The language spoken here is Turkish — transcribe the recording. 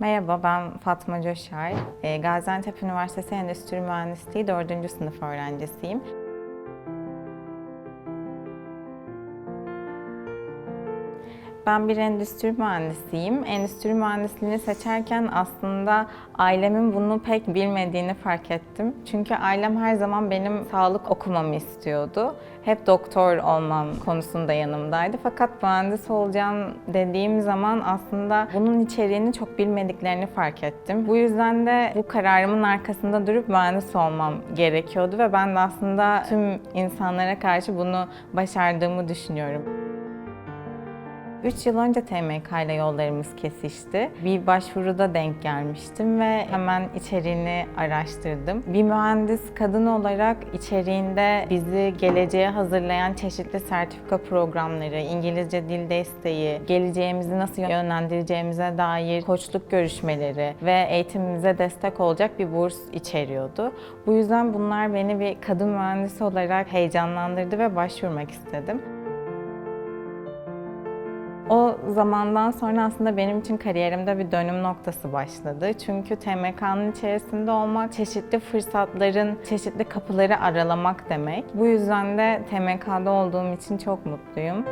Merhaba, ben Fatma Coşar. Ee, Gaziantep Üniversitesi Endüstri Mühendisliği 4. sınıf öğrencisiyim. Ben bir endüstri mühendisiyim. Endüstri mühendisliğini seçerken aslında ailemin bunu pek bilmediğini fark ettim. Çünkü ailem her zaman benim sağlık okumamı istiyordu. Hep doktor olmam konusunda yanımdaydı. Fakat mühendis olacağım dediğim zaman aslında bunun içeriğini çok bilmediklerini fark ettim. Bu yüzden de bu kararımın arkasında durup mühendis olmam gerekiyordu ve ben de aslında tüm insanlara karşı bunu başardığımı düşünüyorum. 3 yıl önce TMK ile yollarımız kesişti. Bir başvuruda denk gelmiştim ve hemen içeriğini araştırdım. Bir mühendis kadın olarak içeriğinde bizi geleceğe hazırlayan çeşitli sertifika programları, İngilizce dil desteği, geleceğimizi nasıl yönlendireceğimize dair koçluk görüşmeleri ve eğitimimize destek olacak bir burs içeriyordu. Bu yüzden bunlar beni bir kadın mühendis olarak heyecanlandırdı ve başvurmak istedim. O zamandan sonra aslında benim için kariyerimde bir dönüm noktası başladı. Çünkü TMK'nın içerisinde olmak, çeşitli fırsatların, çeşitli kapıları aralamak demek. Bu yüzden de TMK'da olduğum için çok mutluyum.